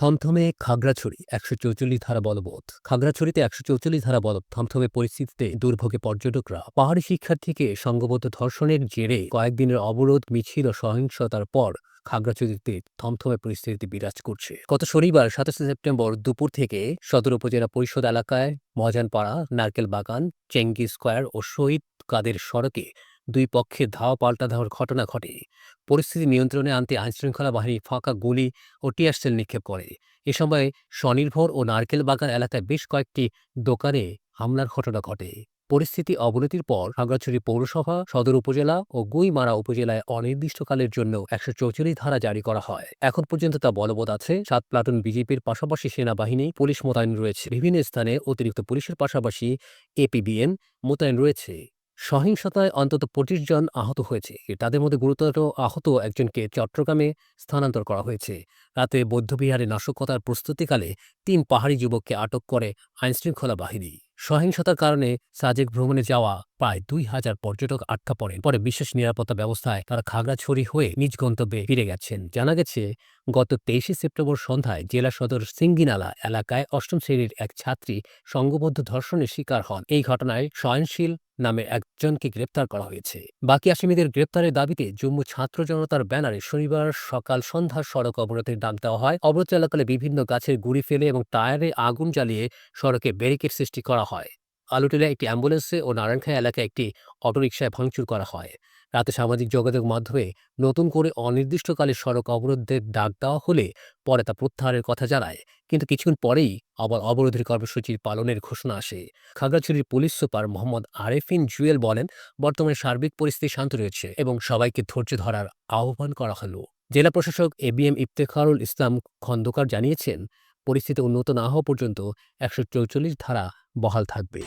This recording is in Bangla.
থমথমে খাগড়াছড়ি, একশো চৌচল্লিশ ধারা বলবৎ। খাগড়াছড়িতে একশো চৌচল্লিশ ধারা বলবৎ। থমথমে পরিস্থিতিতে দুর্ভোগে পর্যটকরা পাহাড়ি শিক্ষার্থীকে সঙ্গবদ্ধ ধর্ষণের জেরে কয়েকদিনের অবরোধ, মিছিল ও সহিংসতার পর খাগড়াছড়িতে থমথমে পরিস্থিতি বিরাজ করছে। গত শনিবার সাতাশে সেপ্টেম্বর দুপুর থেকে সদর উপজেলা পরিষদ এলাকায় মহাজানপাড়া নারকেল বাগান চেঙ্গি স্কোয়ার ও শহীদ কাদের সড়কে দুই পক্ষে ধাওয়া পাল্টা ধাওয়ার ঘটনা ঘটে। পরিস্থিতি নিয়ন্ত্রণে আনতে আইনশৃঙ্খলা বাহিনী ফাঁকা গুলি ও টিয়ারসেল নিক্ষেপ করে। এ সময় স্বনির্ভর ও নারকেল বাগান এলাকায় বেশ কয়েকটি দোকানে হামলার ঘটনা ঘটে। পরিস্থিতি অবনতির পর খাগড়াছড়ি পৌরসভা, সদর উপজেলা ও গুইমারা উপজেলায় অনির্দিষ্টকালের জন্য একশো চৌচল্লিশ ধারা জারি করা হয়। এখন পর্যন্ত তা বলবৎ আছে। সাত প্লাটুন বিজেপির পাশাপাশি সেনাবাহিনী, পুলিশ মোতায়েন রয়েছে। বিভিন্ন স্থানে অতিরিক্ত পুলিশের পাশাপাশি এপিবিএন মোতায়েন রয়েছে। সহিংসতায় অন্তত পঁচিশ জন আহত হয়েছে। তাদের মধ্যে গুরুতর আহত একজনকে চট্টগ্রামে স্থানান্তর করা হয়েছে। রাতে বৌদ্ধবিহারে নাশকতার প্রস্তুতিকালে তিন পাহাড়ি যুবককে আটক করে আইনশৃঙ্খলা বাহিনী। সহিংসতার কারণে সাজেক ভ্রমণে যাওয়া প্রায় দুই হাজার পর্যটক আটকা পড়েন। পরে বিশেষ নিরাপত্তা ব্যবস্থায় তারা খাগড়াছড়ি হয়ে নিজ গন্তব্যে ফিরে গেছেন। জানা গেছে, গত তেইশে সেপ্টেম্বর সন্ধ্যায় জেলা সদর সিঙ্গিনালা এলাকায় অষ্টম শ্রেণির এক ছাত্রী সংঘবদ্ধ ধর্ষণের শিকার হন। এই ঘটনায় সয়নশীল নামে একজনকে গ্রেপ্তার করা হয়েছে। বাকি আসামিদের গ্রেপ্তারের দাবিতে জম্মু ছাত্র জনতার ব্যানারে শনিবার সকাল সন্ধ্যা সড়ক অবরোধের ডাক দেওয়া হয়। অবরোধ চলাকালে বিভিন্ন গাছের গুড়ি ফেলে এবং টায়ারে আগুন জ্বালিয়ে সড়কে ব্যারিকেড সৃষ্টি করা হয়। আলুটিলা একটি অ্যাম্বুলেন্সে ও নারায়ণখাই এলাকায় একটি অটোরিকশায় ভাঙচুর করা হয়। রাতে সামাজিক যোগাযোগ মাধ্যমে নতুন করে অনির্দিষ্টকালে সড়ক অবরোধের ডাক দেওয়া হলে পরে তা প্রত্যাহারের কথা জানায়, কিন্তু কিছুক্ষণ পরেই আবার অবরোধের কর্মসূচির পালনের ঘোষণা আসে। খাগড়াছড়ির পুলিশ সুপার মোহাম্মদ আরেফিন জুয়েল বলেন, বর্তমানে সার্বিক পরিস্থিতি শান্ত রয়েছে এবং সবাইকে ধৈর্য ধরার আহ্বান করা হলো। জেলা প্রশাসক A B M Iftekharul Islam Khandakar জানিয়েছেন, পরিস্থিতি উন্নত না হওয়া পর্যন্ত একশো ধারা বহাল থাকবে।